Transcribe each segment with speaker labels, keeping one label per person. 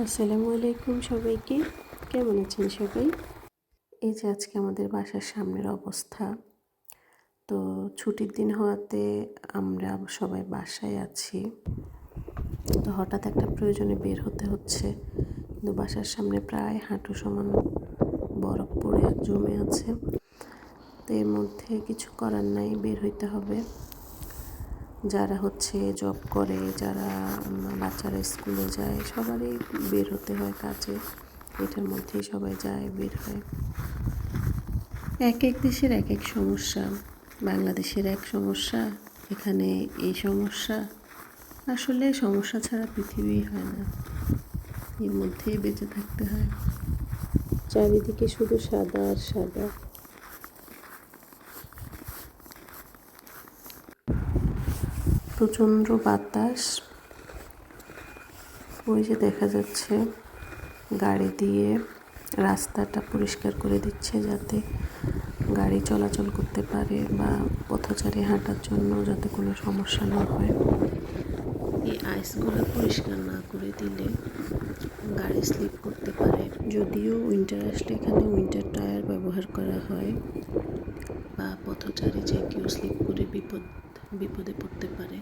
Speaker 1: আসসালামু আলাইকুম সবাইকে। কেমন আছেন সবাই? এই যে আজকে আমাদের বাসার সামনের অবস্থা। তো ছুটির দিন হওয়াতে আমরা সবাই বাসায় আছি। তো হঠাৎ একটা প্রয়োজনে বের হতে হচ্ছে। কিন্তু বাসার সামনে প্রায় হাঁটু সমান বরফ পড়ে জমে আছে। তো এর মধ্যে কিছু করার নাই, বের হইতে হবে। যারা হচ্ছে জব করে, যারা বাচ্চারা স্কুলে যায়, সবারই বের হতে হয় কাজে। এটার মধ্যেই সবাই যায়, বের হয়। এক এক দেশের এক এক সমস্যা। বাংলাদেশের এক সমস্যা, এখানে এই সমস্যা। আসলে সমস্যা ছাড়া পৃথিবী হয় না। এর মধ্যেই বেঁচে থাকতে হয়। চারিদিকে শুধু সাদা আর সাদা। প্রচণ্ড বাতাস। ওই যে দেখা যাচ্ছে গাড়ি দিয়ে রাস্তাটা পরিষ্কার করে দিচ্ছে যাতে গাড়ি চলাচল করতে পারে বা পথচারী হাঁটার জন্য যাতে কোনো সমস্যা না হয়। এই আইসগুলো পরিষ্কার না করে দিলে গাড়ি স্লিপ করতে পারে। যদিও উইন্টার আসলে এখানে উইন্টার টায়ার ব্যবহার করা হয় বা পথচারী যে কেউ স্লিপ করে বিপদ বিপদে পড়তে পারে।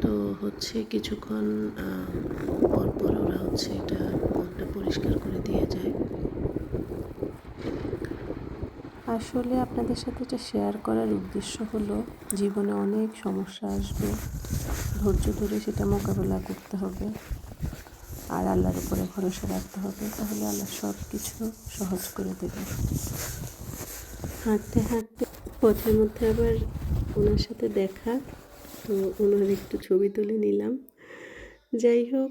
Speaker 1: তো হচ্ছে কিছুক্ষণ আহ, পর পর ওরা হচ্ছে এটা পথটা পরিষ্কার করে দিয়ে যায়। আসলে আপনাদের সাথে এটা শেয়ার করার উদ্দেশ্য হলো জীবনে অনেক সমস্যা আসবে। ধৈর্য ধরে সেটা মোকাবেলা করতে হবে। আর আল্লাহর উপরে ভরসা রাখতে হবে তাহলে আল্লাহ সব কিছু সহজ করে দেবে। হাঁটতে হাঁটতে পথের মধ্যে আবার ওনার সাথে দেখা তো ওনার একটু ছবি তুলে নিলাম। যাই হোক।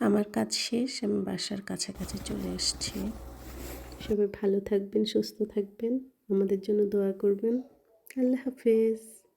Speaker 1: আমার কাজ শেষ আমি বাসার কাছাকাছি চলে এসছি সবাই ভালো থাকবেন সুস্থ থাকবেন। আমাদের জন্য দোয়া করবেন। আল্লাহ হাফেজ।